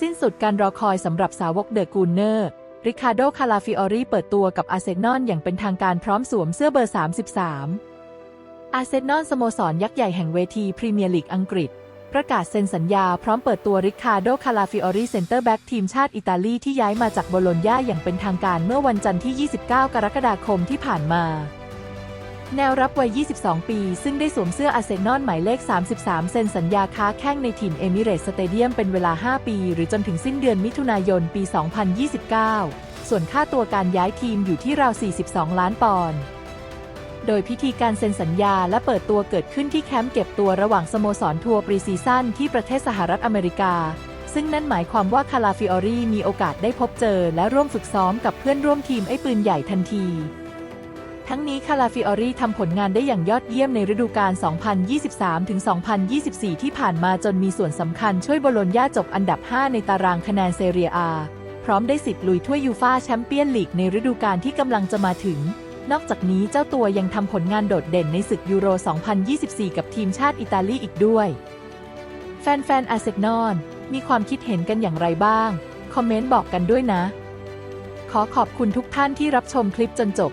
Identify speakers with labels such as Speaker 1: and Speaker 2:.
Speaker 1: สิ้นสุดการรอคอยสำหรับสาวกเดอะกูนเนอร์ริคาร์โด คาลาฟิออรีเปิดตัวกับอาร์เซนอลอย่างเป็นทางการพร้อมสวมเสื้อเบอร์ 33 อาร์เซนอลสโมสรยักษ์ใหญ่แห่งเวทีพรีเมียร์ลีกอังกฤษ ประกาศเซ็นสัญญาพร้อมเปิดตัวริคาร์โด คาลาฟิออรีเซนเตอร์แบ็กทีมชาติอิตาลีที่ย้ายมาจากโบโลญญาอย่างเป็นทางการเมื่อวันจันทร์ที่ 29 กรกฎาคมที่ผ่านมา แนวรับวัย 22 ปี ซึ่งได้สวมเสื้ออาร์เซนอลหมายเลข 33 เซ็นสัญญาค้าแข้งในถิ่นเอมิเรตสเตเดียมเป็นเวลา 5 ปี หรือจนถึงสิ้นเดือนมิถุนายนปี 2029 ส่วนค่าตัวการย้ายทีมอยู่ที่ราว 42 ล้านปอนด์ โดยพิธีการเซ็นสัญญาและเปิดตัวเกิดขึ้นที่แคมป์เก็บตัวระหว่างสโมสรทัวร์ปรีซีซั่นที่ประเทศสหรัฐอเมริกา ซึ่งนั่นหมายความว่าคาลาฟิออรีมีโอกาสได้พบเจอ และร่วมฝึกซ้อมกับเพื่อนร่วมทีมไอ้ปืนใหญ่ทันที ทั้งนี้คาลาฟิออรีทำผลงานได้อย่างยอดเยี่ยมในฤดูกาล 2023-2024 ที่ผ่านมาจนมีส่วนสำคัญช่วยบโลญญาจบอันดับ 5 ในตารางคะแนนเซเรียอา พร้อมได้สิทธิ์ลุยถ้วยยูฟาแชมเปี้ยนลีกในฤดูกาลที่กำลังจะมาถึง นอกจากนี้เจ้าตัวยังทำผลงานโดดเด่นในศึกยูโร 2024 กับทีมชาติอิตาลีอีกด้วย แฟนๆอาร์เซนอลมีความคิดเห็นกันอย่างไรบ้าง คอมเมนต์บอกกันด้วยนะ ขอขอบคุณทุกท่านที่รับชมคลิปจนจบ